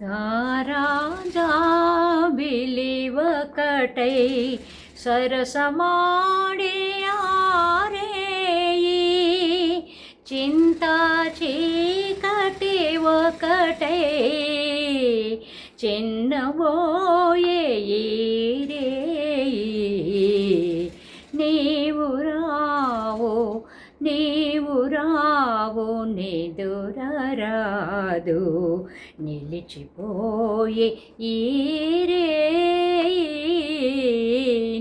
తారాజాబిలి ఒకటై చింతా చీకటి ఒకటే చిన్నబోయే రేయి నీవు రావు నీవు రావు నిదురరాదు. నిలిచిపోయే ఈరే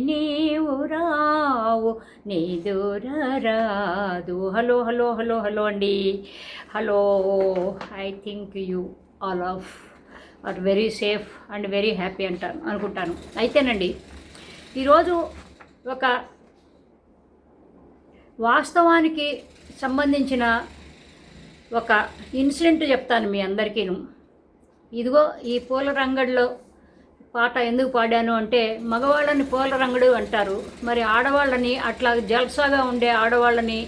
నీవు రావు నిదురరాదు. హలో హలో హలో హలో అండి. Hello I think you all of are very safe and very happy అంటాను అనుకుంటాను. అయితేనండి ఈరోజు ఒక వాస్తవానికి సంబంధించిన ఒక ఇన్సిడెంట్ చెప్తాను మీ అందరికీను. ఇదిగో ఈ పూల రంగడిలో పాట ఎందుకు పాడాను అంటే మగవాళ్ళని పూల రంగడు అంటారు. మరి ఆడవాళ్ళని అట్లా జల్సాగా ఉండే ఆడవాళ్ళని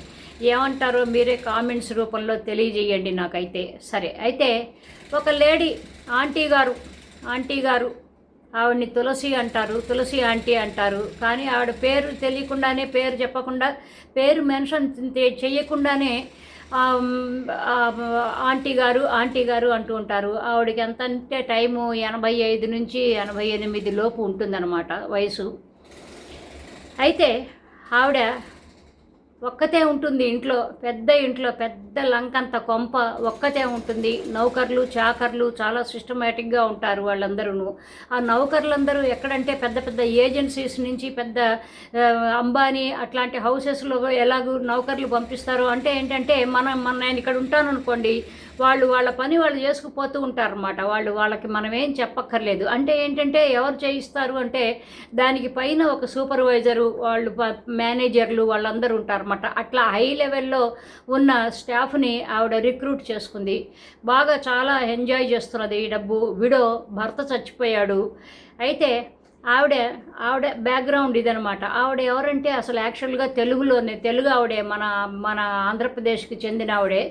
ఏమంటారో మీరే కామెంట్స్ రూపంలో తెలియజేయండి నాకైతే. సరే అయితే ఒక లేడీ ఆంటీ గారు ఆంటీ గారు ఆవిడని తులసి అంటారు తులసి ఆంటీ అంటారు. కానీ ఆవిడ పేరు తెలియకుండానే పేరు చెప్పకుండా పేరు మెన్షన్ చేయకుండానే ఆంటీ గారు ఆంటీ గారు అంటూ ఉంటారు. ఆవిడకి ఎంత అంటే టైము ఎనభై ఐదు నుంచి ఎనభై ఎనిమిది లోపు ఉంటుందన్నమాట వయసు. అయితే ఆవిడ ఒక్కతే ఉంటుంది ఇంట్లో పెద్ద ఇంట్లో పెద్ద లంకంత కొంప ఒక్కతే ఉంటుంది. నౌకర్లు చాకర్లు చాలా సిస్టమేటిక్గా ఉంటారు వాళ్ళందరూ ఆ నౌకర్లందరూ ఎక్కడంటే పెద్ద పెద్ద ఏజెన్సీస్ నుంచి పెద్ద అంబానీ అట్లాంటి హౌసెస్లో ఎలాగూ నౌకర్లు పంపిస్తారు అంటే ఏంటంటే మనం మన నేను ఇక్కడ ఉంటాను అనుకోండి వాళ్ళు వాళ్ళ పని వాళ్ళు చేసుకుపోతూ ఉంటారన్నమాట. వాళ్ళు వాళ్ళకి మనం ఏం చెప్పక్కర్లేదు. అంటే ఏంటంటే ఎవరు చేయిస్తారు అంటే దానికి పైన ఒక సూపర్వైజరు వాళ్ళు మేనేజర్లు వాళ్ళందరూ ఉంటారన్నమాట. అట్లా హై లెవెల్లో ఉన్న స్టాఫ్ని ఆవిడ రిక్రూట్ చేసుకుంది. బాగా చాలా ఎంజాయ్ చేస్తున్నది ఈ డబ్బు. విడో భర్త చచ్చిపోయాడు. అయితే ఆవిడ ఆవిడ బ్యాక్గ్రౌండ్ ఇదనమాట ఆవిడ ఎవరంటే అసలు యాక్చువల్గా తెలుగులోనే తెలుగు ఆవిడే మన మన ఆంధ్రప్రదేశ్కి చెందిన ఆవిడే.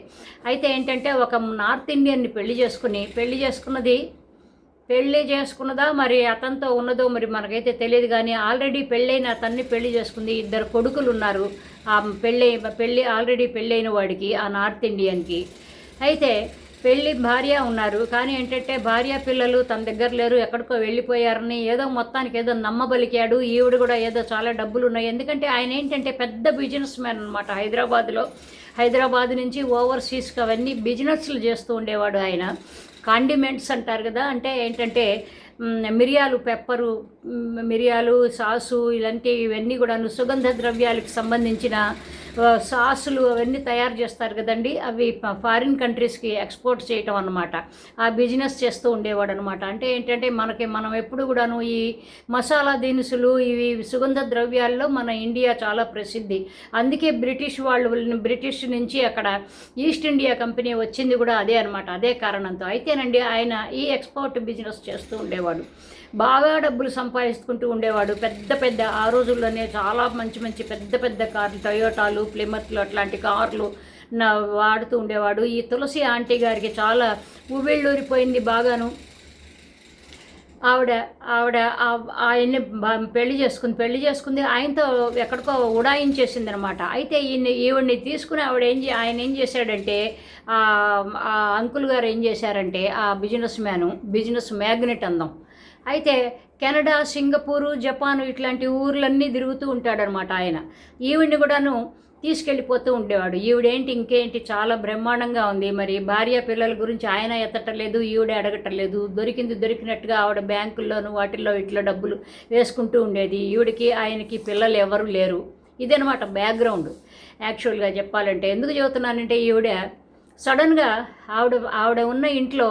అయితే ఏంటంటే ఒక నార్త్ ఇండియన్ని పెళ్ళి చేసుకుని పెళ్ళి చేసుకున్నది పెళ్ళి చేసుకున్నదా మరి అతనితో ఉన్నదో మరి మనకైతే తెలియదు కానీ ఆల్రెడీ పెళ్ళైన అతన్ని పెళ్ళి చేసుకుంది. ఇద్దరు కొడుకులు ఉన్నారు ఆ పెళ్ళై పెళ్ళి ఆల్రెడీ పెళ్ళైన వాడికి ఆ నార్త్ ఇండియన్కి. అయితే పెళ్ళి భార్య ఉన్నారు. కానీ ఏంటంటే భార్య పిల్లలు తన దగ్గర లేరు ఎక్కడికో వెళ్ళిపోయారని ఏదో మొత్తానికి ఏదో నమ్మబలికాడు. ఈవిడ కూడా ఏదో చాలా డబ్బులు ఉన్నాయి ఎందుకంటే ఆయన ఏంటంటే పెద్ద బిజినెస్ మ్యాన్ అనమాట హైదరాబాద్లో హైదరాబాద్ నుంచి ఓవర్సీస్కి అవన్నీ బిజినెస్లు చేస్తూ ఉండేవాడు ఆయన. కాండిమెంట్స్ అంటారు కదా అంటే ఏంటంటే మిరియాలు పెప్పరు మిరియాలు సాసు ఇలాంటి ఇవన్నీ కూడాను సుగంధ ద్రవ్యాలకు సంబంధించిన సాసులు అవన్నీ తయారు చేస్తారు కదండి. అవి ఫారిన్ కంట్రీస్కి ఎక్స్పోర్ట్ చేయటం అనమాట ఆ బిజినెస్ చేస్తూ ఉండేవాడు అనమాట అంటే ఏంటంటే మనకి మనం ఎప్పుడు కూడాను ఈ మసాలా దినుసులు ఇవి సుగంధ ద్రవ్యాల్లో మన ఇండియా చాలా ప్రసిద్ధి. అందుకే బ్రిటిష్ వాళ్ళు బ్రిటిష్ నుంచి అక్కడ ఈస్ట్ ఇండియా కంపెనీ వచ్చింది కూడా అదే అనమాట అదే కారణంతో. అయితేనండి ఆయన ఈ ఎక్స్పోర్ట్ బిజినెస్ చేస్తూ ఉండేవాడు. బాగా డబ్బులు సంపాదించుకుంటూ ఉండేవాడు. పెద్ద పెద్ద ఆ రోజుల్లోనే చాలా మంచి మంచి పెద్ద పెద్ద కార్లు టొయోటాలు ప్లిమర్లు అట్లాంటి కార్లు నా వాడుతూ ఉండేవాడు. ఈ తులసి ఆంటీ గారికి చాలా ఉవ్వెళ్ళూరిపోయింది బాగాను. ఆవిడ ఆవిడ ఆయన్ని పెళ్ళి చేసుకుంది. పెళ్ళి చేసుకుంది. ఆయనతో ఎక్కడికో ఉడాయించేసింది అనమాట అయితే ఈయన ఈవిడ్ని తీసుకుని ఆవిడ ఏం చే ఆయన ఏం చేశాడంటే ఆ అంకుల్ గారు ఏం చేశారంటే ఆ బిజినెస్ మ్యాను బిజినెస్ మ్యాగ్నెట్ అందం. అయితే కెనడా సింగపూరు జపాన్ ఇట్లాంటి ఊర్లన్నీ తిరుగుతూ ఉంటాడనమాట ఆయన. ఈవిడ్ని కూడాను తీసుకెళ్ళిపోతూ ఉండేవాడు. ఈవిడేంటి ఇంకేంటి? చాలా బ్రహ్మాండంగా ఉంది. మరి భార్య పిల్లల గురించి ఆయన ఎత్తటలేదు ఈవిడే అడగటలేదు. దొరికింది దొరికినట్టుగా ఆవిడ బ్యాంకుల్లోనూ వాటిల్లో ఇట్లా డబ్బులు వేసుకుంటూ ఉండేది. ఈవిడికి ఆయనకి పిల్లలు ఎవరు లేరు. ఇదనమాట బ్యాక్గ్రౌండ్. యాక్చువల్గా చెప్పాలంటే ఎందుకు చెబుతున్నానంటే ఈవిడ సడన్గా ఆవిడ ఆవిడ ఉన్న ఇంట్లో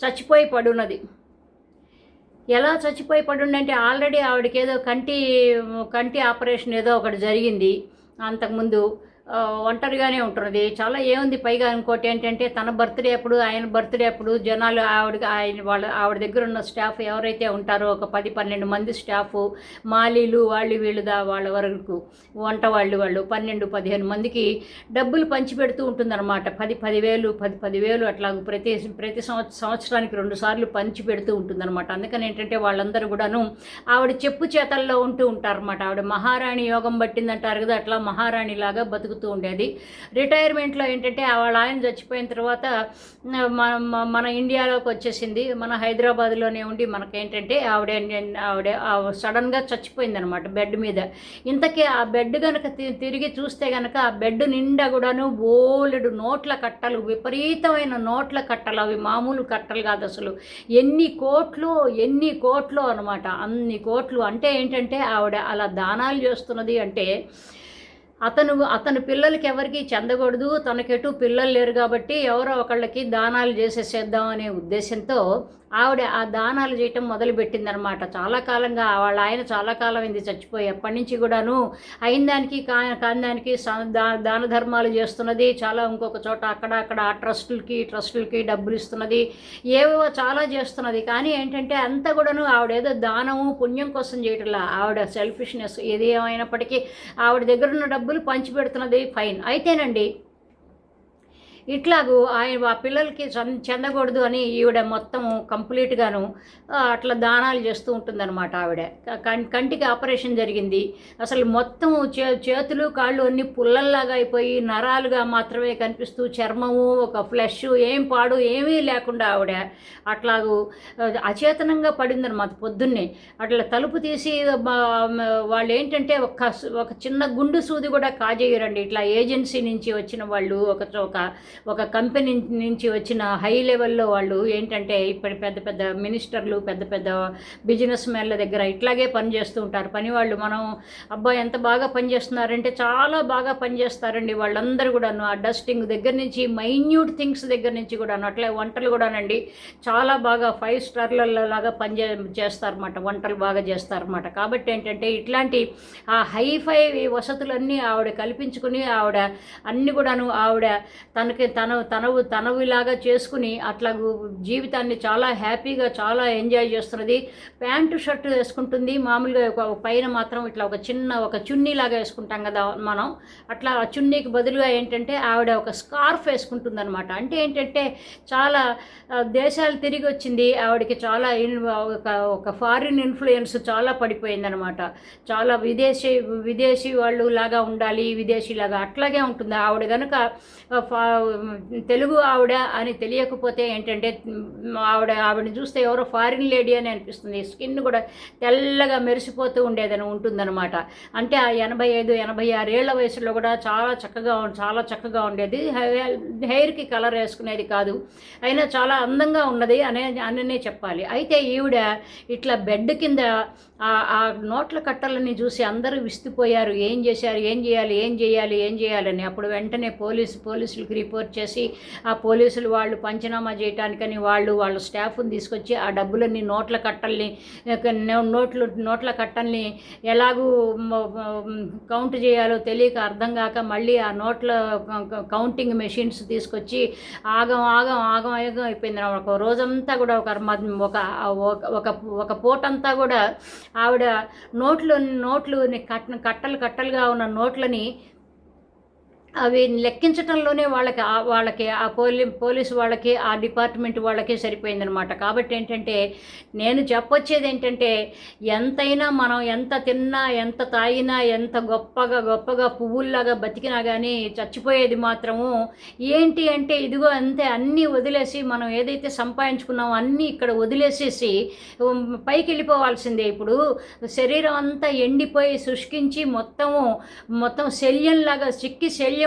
చచ్చిపోయి పడున్నది. ఎలా చచ్చిపోయి పడుండంటే ఆల్రెడీ ఆవిడకి ఏదో కంటి కంటి ఆపరేషన్ ఏదో ఒకటి జరిగింది. అంతకుముందు ఒంటరిగానే ఉంటున్నది. చాలా ఏముంది పైగా ఇంకోటి ఏంటంటే తన బర్త్డే అప్పుడు ఆయన బర్త్డే అప్పుడు జనాలు ఆవిడ ఆయన వాళ్ళ ఆవిడ దగ్గర ఉన్న స్టాఫ్ ఎవరైతే ఉంటారో ఒక పది పన్నెండు మంది స్టాఫ్ మాలీలు వాళ్ళు వీళ్ళుదా వాళ్ళ వరకు వంట వాళ్ళు వాళ్ళు పన్నెండు పదిహేను మందికి డబ్బులు పంచిపెడుతూ ఉంటుందన్నమాట. పది పదివేలు పది పదివేలు అట్లా ప్రతి ప్రతి సంవత్స సంవత్సరానికి రెండు సార్లు పంచి పెడుతూ ఉంటుందన్నమాట. అందుకని ఏంటంటే వాళ్ళందరూ కూడాను ఆవిడ చెప్పు చేతల్లో ఉంటూ ఉంటారన్నమాట. ఆవిడ మహారాణి యోగం పట్టిందంటారు కదా అట్లా మహారాణి లాగా జరుగుతూ ఉండేది. రిటైర్మెంట్లో ఏంటంటే వాళ్ళ ఆయన చచ్చిపోయిన తర్వాత మన మన- ఇండియాలోకి వచ్చేసింది. మన హైదరాబాద్లోనే ఉండి మనకేంటంటే ఆవిడ ఆవిడ సడన్గా చచ్చిపోయింది అనమాట బెడ్ మీద. ఇంతకీ ఆ బెడ్ కనుక తి- తిరిగి చూస్తే కనుక ఆ బెడ్ నిండా కూడాను బోలెడు నోట్ల కట్టలు విపరీతమైన నోట్ల కట్టలు అవి మామూలు కట్టలు కాదు అసలు. ఎన్ని కోట్లు ఎన్ని కోట్లు అనమాట అన్ని కోట్లు. అంటే ఏంటంటే ఆవిడ అలా దానాలు చేస్తున్నది అంటే అతను అతని పిల్లలకి ఎవరికి చెందకూడదు. తనకెటు పిల్లలు లేరు కాబట్టి ఎవరో ఒకళ్ళకి దానాలు చేసేసేద్దాం అనే ఉద్దేశంతో ఆవిడ ఆ దానాలు చేయటం మొదలుపెట్టిందనమాట చాలా కాలంగా వాళ్ళ ఆయన చాలా కాలం అయింది చచ్చిపోయి ఎప్పటి నుంచి కూడాను అయిన దానికి కా కాని దానికి దాన ధర్మాలు చేస్తున్నది. చాలా ఇంకొక చోట అక్కడ అక్కడ ఆ ట్రస్టులకి ట్రస్టులకి డబ్బులు ఇస్తున్నది. ఏవేవో చాలా చేస్తున్నది. కానీ ఏంటంటే అంతా కూడాను ఆవిడ ఏదో దానము పుణ్యం కోసం చేయటంలా. ఆవిడ సెల్ఫిష్నెస్ ఏది ఏమైనప్పటికీ ఆవిడ దగ్గర ఉన్న డబ్బులు పంచిపెడుతున్నది ఫైన్. అయితేనండి ఇట్లాగూ ఆయన ఆ పిల్లలకి చెందకూడదు అని ఈవిడ మొత్తం కంప్లీట్గాను అట్లా దానాలు చేస్తూ ఉంటుందన్నమాట ఆవిడ. కంటికి ఆపరేషన్ జరిగింది. అసలు మొత్తం చే చేతులు కాళ్ళు అన్ని పుల్లల్లాగా అయిపోయి నరాలుగా మాత్రమే కనిపిస్తూ చర్మము ఒక ఫ్లెష్ ఏం పాడు ఏమీ లేకుండా ఆవిడ అట్లాగూ అచేతనంగా పడిందనమాట పొద్దున్నే. అట్లా తలుపు తీసి వాళ్ళు ఏంటంటే ఒక ఒక చిన్న గుండు సూది కూడా కాజేయరండి. ఇట్లా ఏజెన్సీ నుంచి వచ్చిన వాళ్ళు ఒక ఒక ఒక కంపెనీ నుంచి వచ్చిన హై లెవెల్లో వాళ్ళు ఏంటంటే ఇప్పటి పెద్ద పెద్ద మినిస్టర్లు పెద్ద పెద్ద బిజినెస్ మ్యాన్ల దగ్గర ఇట్లాగే పనిచేస్తూ ఉంటారు. పని వాళ్ళు మనం అబ్బాయి ఎంత బాగా పనిచేస్తున్నారంటే చాలా బాగా పనిచేస్తారండి వాళ్ళందరూ కూడాను ఆ డస్టింగ్ దగ్గర నుంచి మైన్యూట్ థింగ్స్ దగ్గర నుంచి కూడాను అట్లే వంటలు కూడానండి చాలా బాగా ఫైవ్ స్టార్లలాగా పనిచే చేస్తారన్నమాట. వంటలు బాగా చేస్తారన్నమాట. కాబట్టి ఏంటంటే ఇట్లాంటి ఆ హైఫై వసతులన్నీ ఆవిడ కల్పించుకుని ఆవిడ అన్ని కూడాను ఆవిడ తనకి తన తనవు తనవిలాగా చేసుకుని అట్లా జీవితాన్ని చాలా హ్యాపీగా చాలా ఎంజాయ్ చేస్తున్నది. ప్యాంటు షర్ట్ వేసుకుంటుంది. మామూలుగా ఒక పైన మాత్రం ఇట్లా ఒక చిన్న ఒక చున్నీ లాగా వేసుకుంటాం కదా మనం. అట్లా ఆ చున్నీకి బదులుగా ఏంటంటే ఆవిడ ఒక స్కార్ఫ్ వేసుకుంటుంది అనమాట అంటే ఏంటంటే చాలా దేశాలు తిరిగి వచ్చింది. ఆవిడకి చాలా ఇన్- ఒక ఒక ఫారిన్ ఇన్ఫ్లుయెన్స్ చాలా పడిపోయిందనమాట చాలా విదేశీ విదేశీ వాళ్ళు లాగా ఉండాలి విదేశీ లాగా అట్లాగే ఉంటుంది. ఆవిడ కనుక ఫా- తెలుగు ఆవిడ అని తెలియకపోతే ఏంటంటే ఆవిడ ఆవిడని చూస్తే ఎవరో ఫారిన్ లేడీ అని అనిపిస్తుంది. స్కిన్ కూడా తెల్లగా మెరిసిపోతూ ఉండేదని ఉంటుందన్నమాట. అంటే ఆ ఎనభై ఐదు ఎనభై ఆరేళ్ళ వయసులో కూడా చాలా చక్కగా చాలా చక్కగా ఉండేది. హెయిర్కి కలర్ వేసుకునేది కాదు. అయినా చాలా అందంగా ఉన్నది అనే అనే చెప్పాలి. అయితే ఈవిడ ఇట్లా బెడ్ కింద ఆ- నోట్ల కట్టలని చూసి అందరూ విస్తుపోయారు. ఏం చేశారు? ఏం చేయాలి? ఏం చేయాలి? ఏం చేయాలని అప్పుడు వెంటనే పోలీసు పోలీసులకి రిపోర్ట్ చేసి ఆ పోలీసులు వాళ్ళు పంచనామా చేయటానికని వాళ్ళు వాళ్ళ స్టాఫ్ని తీసుకొచ్చి ఆ డబ్బులన్నీ నోట్ల కట్టల్ని నోట్లు నోట్ల కట్టల్ని ఎలాగూ కౌంట్ చేయాలో తెలియక అర్థం కాక మళ్ళీ ఆ నోట్ల కౌంటింగ్ మెషిన్స్ తీసుకొచ్చి ఆగం ఆగం ఆగం ఆగం అయిపోయింది ఒక రోజంతా కూడా ఒక ఒక ఒక- ఒక ఒక పూటంతా కూడా ఆవిడ నోట్లు నోట్లు కట్ కట్టలు కట్టలుగా ఉన్న నోట్లని అవి లెక్కించటంలోనే వాళ్ళకి ఆ- వాళ్ళకి ఆ పోలీ పోలీసు వాళ్ళకి ఆ డిపార్ట్మెంట్ వాళ్ళకి సరిపోయిందనమాట. కాబట్టి ఏంటంటే నేను చెప్పొచ్చేది ఏంటంటే ఎంతైనా మనం ఎంత తిన్నా ఎంత తాగినా ఎంత గొప్పగా గొప్పగా పువ్వుల్లాగా బతికినా కానీ చచ్చిపోయేది మాత్రము ఏంటి అంటే ఇదిగో అంతే అన్నీ వదిలేసి మనం ఏదైతే సంపాదించుకున్నామో అన్నీ ఇక్కడ వదిలేసేసి పైకి వెళ్ళిపోవాల్సిందే ఇప్పుడు శరీరం అంతా ఎండిపోయి శుష్కించి మొత్తము మొత్తం శల్యంలాగా చిక్కి శల్యం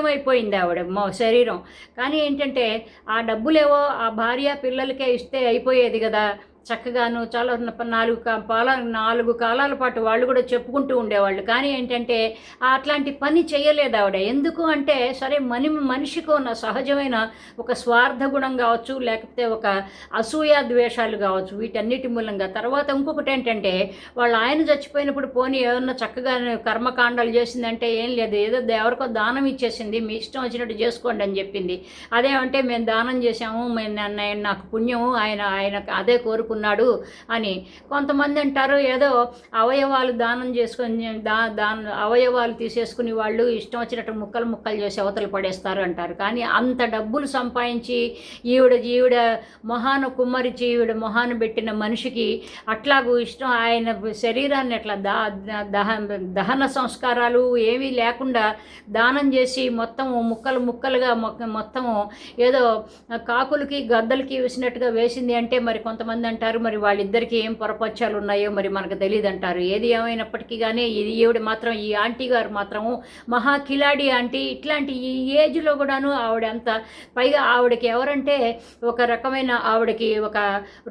ఆవిడ మా శరీరం. కానీ ఏంటంటే ఆ డబ్బులేవో ఆ భార్య పిల్లలకే ఇస్తే అయిపోయేది కదా. చక్కగాను చాలా నాలుగు కా- పాల నాలుగు కాలాల పాటు వాళ్ళు కూడా చెప్పుకుంటూ ఉండేవాళ్ళు. కానీ ఏంటంటే అట్లాంటి పని చేయలేదు ఆవిడ. ఎందుకు అంటే సరే మని మనిషికి ఉన్న సహజమైన ఒక స్వార్థ గుణం కావచ్చు లేకపోతే ఒక అసూయ ద్వేషాలు కావచ్చు వీటన్నిటి మూలంగా. తర్వాత ఇంకొకటి ఏంటంటే వాళ్ళు ఆయన చచ్చిపోయినప్పుడు పోనీ ఏమన్నా చక్కగా కర్మకాండాలు చేసిందంటే ఏం లేదు. ఏదో ఎవరికో దానం ఇచ్చేసింది మీ ఇష్టం వచ్చినట్టు చేసుకోండి అని చెప్పింది. అదేమంటే మేము దానం చేసాము మేము నన్ను- నాకు పుణ్యము ఆయన ఆయన అదే కోరుకున్నాడు అని. కొంతమంది అంటారు ఏదో అవయవాలు దానం చేసుకొని దా దాన అవయవాలు తీసేసుకుని వాళ్ళు ఇష్టం వచ్చినట్టు ముక్కలు ముక్కలు చేసి అవతలు పడేస్తారు అంటారు. కానీ అంత డబ్బులు సంపాదించి ఈవిడ ఈవిడ మొహాను కుమ్మరిచి ఈవిడ మొహాను పెట్టిన మనిషికి అట్లాగూ ఇష్టం ఆయన శరీరాన్ని అట్లా దా దహ దహన సంస్కారాలు ఏమీ లేకుండా దానం చేసి మొత్తం ముక్కలు ముక్కలుగా మొక్క- మొత్తము ఏదో కాకులకి గద్దలకి వేసినట్టుగా వేసింది అంటే మరి కొంతమంది అంటారు మరి వాళ్ళిద్దరికీ ఏం పొరపచ్చాలు ఉన్నాయో మరి మనకు తెలియదు అంటారు ఏది ఏమైనప్పటికీ కానీ ఇది ఈవిడ మాత్రం ఈ ఆంటీ గారు మాత్రము మహా కిలాడి ఆంటీ. ఇట్లాంటి ఈ ఏజ్లో కూడాను ఆవిడ అంత పైగా ఆవిడకి ఎవరంటే ఒక రకమైన ఆవిడకి ఒక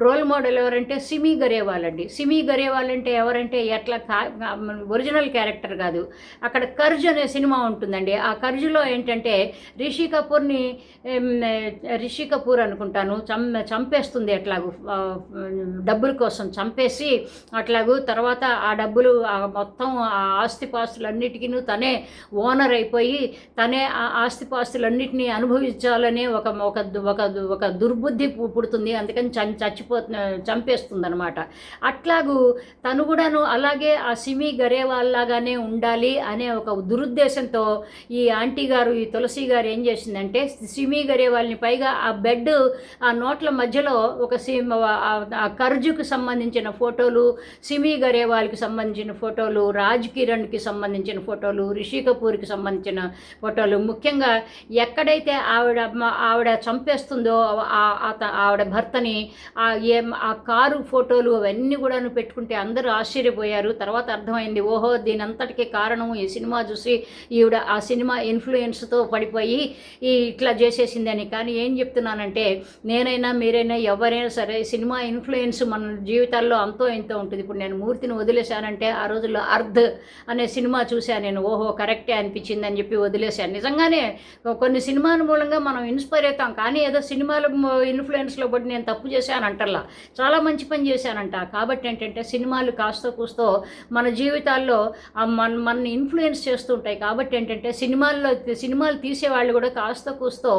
రోల్ మోడల్ ఎవరంటే సిమి గరేవాల్ అండి. సిమి గరేవాల్ అంటే ఎవరంటే ఎట్లా కా ఒరిజినల్ క్యారెక్టర్ కాదు. అక్కడ కర్జ్ అనే సినిమా ఉంటుందండి. ఆ కర్జులో ఏంటంటే రిషి కపూర్ని రిషి కపూర్ అనుకుంటాను చం చంపేస్తుంది ఎట్లాగూ డబ్బుల కోసం చంపేసి అట్లాగూ తర్వాత ఆ డబ్బులు ఆ మొత్తం ఆ ఆస్తిపాస్తులన్నిటికీ తనే ఓనర్ అయిపోయి తనే ఆ ఆస్తిపాస్తులన్నిటినీ అనుభవించాలనే ఒక ఒక ఒక ఒక దుర్బుద్ధి పుడుతుంది. అందుకని చం చచ్చిపో చంపేస్తుంది అనమాట అట్లాగూ తను కూడాను అలాగే ఆ సిమి గరేవాల్లాగానే ఉండాలి అనే ఒక దురుద్దేశంతో ఈ ఆంటీ గారు ఈ తులసి గారు ఏం చేసిందంటే సిమి గరేవాల్ని పైగా ఆ బెడ్ ఆ నోట్ల మధ్యలో ఒక సిమ్ ఆ- ఆ సంబంధించిన ఫోటోలు సిమి గరేవాల్కి సంబంధించిన ఫోటోలు రాజ్ కిరణ్కి సంబంధించిన ఫోటోలు రిషి కపూర్కి సంబంధించిన ఫోటోలు. ముఖ్యంగా ఎక్కడైతే ఆవిడ ఆవిడ చంపేస్తుందో ఆ- ఆవిడ భర్తని ఆ ఏం ఆ కారు ఫోటోలు అవన్నీ కూడాను పెట్టుకుంటే అందరూ ఆశ్చర్యపోయారు. తర్వాత అర్థమైంది ఓహో దీని అంతటికీ కారణం ఈ సినిమా చూసి ఈవిడ ఆ సినిమా ఇన్ఫ్లుయెన్స్తో పడిపోయి ఈ ఇట్లా చేసేసిందని. కానీ ఏం చెప్తున్నానంటే నేనైనా మీరైనా ఎవరైనా సరే సినిమా ఇన్ఫ్లుయెన్స్ మన జీవితాల్లో అంతో ఎంతో ఉంటుంది. ఇప్పుడు నేను మూర్తిని వదిలేశానంటే ఆ రోజుల్లో అర్ధ్ అనే సినిమా చూశాను నేను. ఓహో కరెక్టే అనిపించింది అని చెప్పి వదిలేశాను. నిజంగానే కొన్ని సినిమాల మూలంగా మనం ఇన్స్పైర్ అవుతాం. కానీ ఏదో సినిమాల ఇన్ఫ్లుయెన్స్లో పడి నేను తప్పు చేశాను అంటల్లా. చాలా మంచి పని చేశానంట. కాబట్టి ఏంటంటే సినిమాలు కాస్తో కూస్తో మన జీవితాల్లో మన మనని ఇన్ఫ్లుయెన్స్ చేస్తుంటాయి. కాబట్టి ఏంటంటే సినిమాల్లో సినిమాలు తీసేవాళ్ళు కూడా కాస్త కూస్తో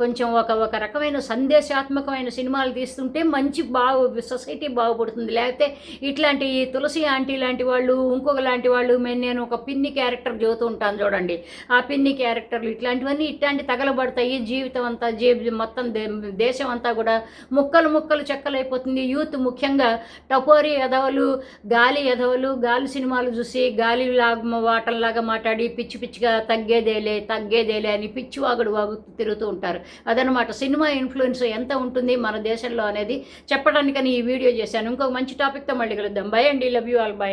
కొంచెం ఒక ఒక రకమైన సందేశాత్మకమైన సినిమాలు తీస్తుంటే మంచి బాగు సొసైటీ బాగుపడుతుంది. లేకపోతే ఇట్లాంటి తులసి ఆంటీ లాంటి వాళ్ళు ఇంకొక లాంటి వాళ్ళు మే- నేను ఒక పిన్ని క్యారెక్టర్ చదువుతూ ఉంటాను చూడండి. ఆ పిన్ని క్యారెక్టర్లు ఇట్లాంటివన్నీ ఇట్లాంటి తగలబడతాయి. జీవితం అంతా జీ మొత్తం దే- దేశం అంతా కూడా ముక్కలు ముక్కలు చెక్కలైపోతుంది. యూత్ ముఖ్యంగా టపోరి ఎదవలు గాలి ఎదవలు గాలి సినిమాలు చూసి గాలి లాగా వాటంలాగా మాట్లాడి పిచ్చి పిచ్చిగా తగ్గేదేలే తగ్గేదేలే అని పిచ్చి వాగుడు వాగు తిరుగుతూ ఉంటారు. అదనమాట సినిమా ఇన్ఫ్లుయెన్స్ ఎంత ఉంటుంది మన దేశంలో అనేది చెప్పడానికి అందుకని ఈ వీడియో చేశాను. ఇంకొక మంచి టాపిక్తో మళ్ళీ కలుద్దాం. బై అండి. Love you all by